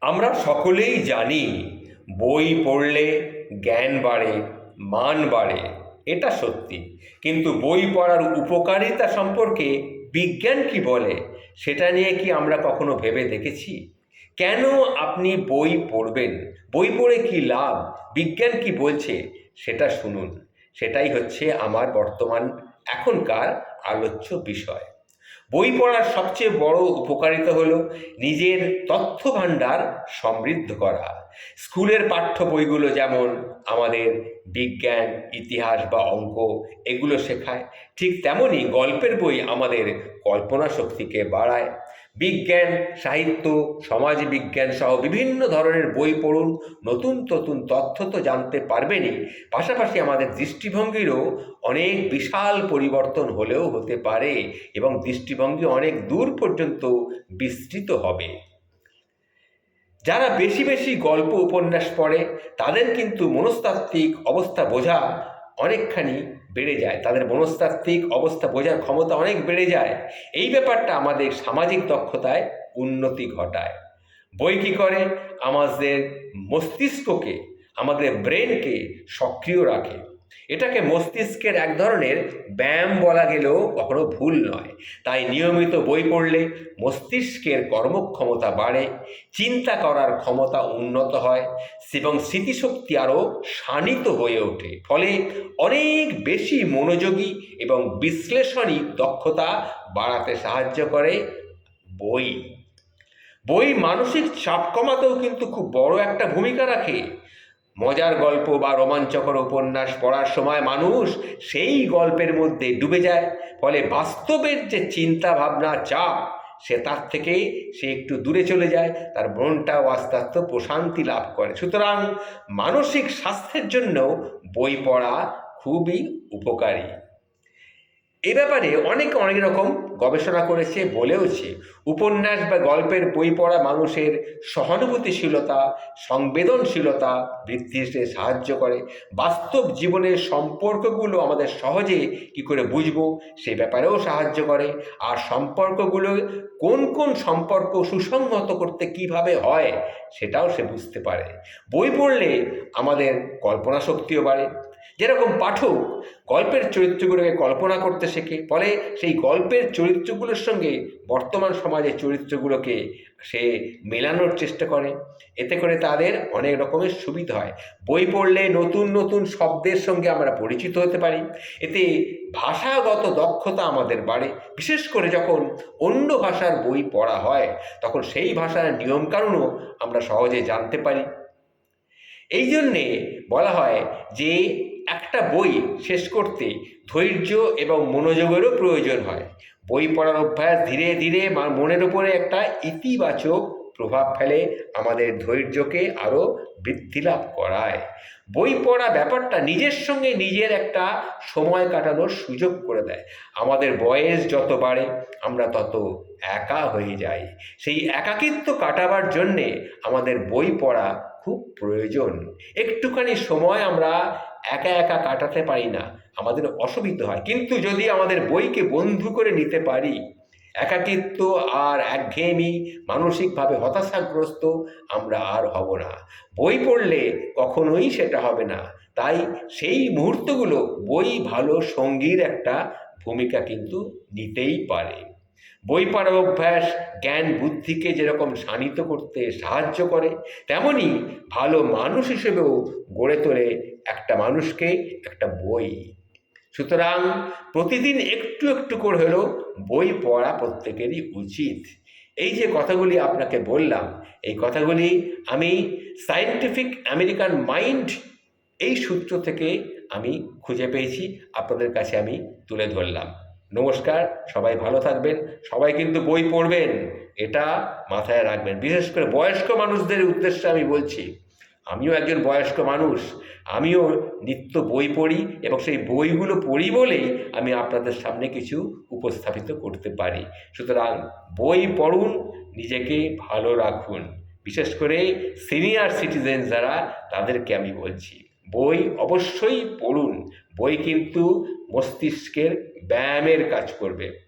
আমরা সকলেই জানি, বই পড়লে জ্ঞান বাড়ে, মান বাড়ে, এটা সত্যি। কিন্তু বই পড়ার উপকারিতা সম্পর্কে বিজ্ঞান কি বলে, সেটা নিয়ে কি আমরা কখনো ভেবে দেখেছি? কেন আপনি বই পড়বেন? বই পড়ে কি লাভ? বিজ্ঞান কি বলছে? সেটা শুনুন। সেটাই হচ্ছে আমার বর্তমান, এখনকার আলোচ্য বিষয়। বই পড়ার সবচেয়ে বড় উপকারিতা হল নিজের তথ্য ভাণ্ডার সমৃদ্ধ করা। স্কুলের পাঠ্য বইগুলো যেমন আমাদের বিজ্ঞান, ইতিহাস বা অঙ্ক এগুলো শেখায়, ঠিক তেমনই গল্পের বই আমাদের কল্পনা শক্তিকে বাড়ায়। বিজ্ঞান, সাহিত্য সমাজ বিজ্ঞান সহ বিভিন্ন ধরনের বই পড়ুন, নতুন নতুন তথ্য তো জানতে পারবেনই। পাশাপাশি আমাদের দৃষ্টিভঙ্গিরও অনেক বিশাল পরিবর্তন হলেও হতে পারে এবং দৃষ্টিভঙ্গি অনেক দূর পর্যন্ত বিস্তৃত হবে। যারা বেশি বেশি গল্প, উপন্যাস পড়ে, তাদের কিন্তু মনস্তাত্ত্বিক অবস্থা বোঝা অনেকখানি বেড়ে যায়। তাদের মনস্তাত্ত্বিক অবস্থা বোঝার ক্ষমতা অনেক বেড়ে যায়। এই ব্যাপারটা আমাদের সামাজিক দক্ষতায় উন্নতি ঘটায়। বই কী করে? আমাদের মস্তিষ্ককে, আমাদের ব্রেনকে সক্রিয় রাখে। এটাকে মস্তিষ্কের এক ধরনের ব্যায়াম বলা গেলেও কখনো ভুল নয়। তাই নিয়মিত বই পড়লে মস্তিষ্কের কর্মক্ষমতা বাড়ে, চিন্তা করার ক্ষমতা উন্নত হয় এবং স্মৃতিশক্তি আরও শানিত হয়ে ওঠে। ফলে অনেক বেশি মনোযোগী এবং বিশ্লেষণী দক্ষতা বাড়াতে সাহায্য করে বই। বই মানসিক চাপ কমাতেও কিন্তু খুব বড় একটা ভূমিকা রাখে। মজার গল্প বা রোমাঞ্চকর উপন্যাস পড়ার সময় মানুষ সেই গল্পের মধ্যে ডুবে যায়। ফলে বাস্তবের যে চিন্তা ভাবনা চাপ, সে তার থেকে সে একটু দূরে চলে যায়, তার মনটাও আস্তে আস্তে প্রশান্তি লাভ করে। সুতরাং মানসিক স্বাস্থ্যের জন্য বই পড়া খুবই উপকারী। এ ব্যাপারে অনেকে অনেক রকম গবেষণা করেছে, বলেওছে। উপন্যাস বা গল্পের বই পড়া মানুষের সহানুভূতিশীলতা, সংবেদনশীলতা বৃদ্ধিতে সাহায্য করে। বাস্তব জীবনের সম্পর্কগুলো আমাদের সহজে কি করে বুঝব, সে ব্যাপারেও সাহায্য করে। আর সম্পর্কগুলো কোন কোন সম্পর্ক সুসংহত করতে কীভাবে হয়, সেটাও সে বুঝতে পারে। বই পড়লে আমাদের কল্পনা শক্তিও বাড়ে যেরকম পাঠক গল্পের চরিত্রগুলোকে কল্পনা করতে শেখে, ফলে সেই গল্পের চরিত্রগুলোর সঙ্গে বর্তমান সমাজের চরিত্রগুলোকে সে মেলানোর চেষ্টা করে। এতে করে তাদের অনেক রকমের সুবিধা হয়। বই পড়লে নতুন নতুন শব্দের সঙ্গে আমরা পরিচিত হতে পারি। এতে ভাষাগত দক্ষতা আমাদের বাড়ে। বিশেষ করে যখন অন্য ভাষার বই পড়া হয়, তখন সেই ভাষার নিয়মকানুনও আমরা সহজে জানতে পারি। এই জন্যে বলা হয় যে একটা বই শেষ করতে ধৈর্য এবং মনোযোগেরও প্রয়োজন হয়। বই পড়ার অভ্যাস ধীরে ধীরে মনের উপরে একটা ইতিবাচক প্রভাব ফেলে, আমাদের ধৈর্যকে আরও বৃদ্ধি লাভ করায়। বই পড়া ব্যাপারটা নিজের সঙ্গে নিজের একটা সময় কাটানোর সুযোগ করে দেয়। আমাদের বয়স যত বাড়ে, আমরা তত একা হয়ে যাই। সেই একাকিত্ব কাটাবার জন্যে আমাদের বই পড়া খুব প্রয়োজন। একটুখানি সময় আমরা একা একা কাটাতে পারি না, আমাদের অসুবিধা হয়। কিন্তু যদি আমাদের বইকে বন্ধু করে নিতে পারি, একাকিত্ব আর একঘেয়েমি মানসিকভাবে হতাশাগ্রস্ত আমরা আর হব না। বই পড়লে কখনোই সেটা হবে না। তাই সেই মুহূর্তগুলো বই ভালো সঙ্গীর একটা ভূমিকা কিন্তু নিতেই পারে। বই পড়ার অভ্যাস জ্ঞান বুদ্ধিকে যেরকম শানিত করতে সাহায্য করে, তেমনি ভালো মানুষ হিসেবেও গড়ে তোলে একটা মানুষকে একটা বই। সুতরাং প্রতিদিন একটু একটু করে হলেও বই পড়া প্রত্যেকেরই উচিত। এই যে কথাগুলি আপনাকে বললাম, এই কথাগুলি আমি সায়েন্টিফিক আমেরিকান মাইন্ড এই সূত্র থেকে আমি খুঁজে পেয়েছি, আপনাদের কাছে আমি তুলে ধরলাম। নমস্কার, সবাই ভালো থাকবেন। সবাই কিন্তু বই পড়বেন, এটা মাথায় রাখবেন। বিশেষ করে বয়স্ক মানুষদের উদ্দেশ্যে আমি বলছি, আমিও একজন বয়স্ক মানুষ, আমিও নিত্য বই পড়ি এবং সেই বইগুলো পড়ি বলেই আমি আপনাদের সামনে কিছু উপস্থাপিত করতে পারি। সুতরাং বই পড়ুন, নিজেকে ভালো রাখুন। বিশেষ করে সিনিয়র সিটিজেন যারা, তাদেরকে আমি বলছি, বই অবশ্যই পড়ুন। বই কিন্তু মস্তিষ্কের ব্যায়ামের কাজ করবে।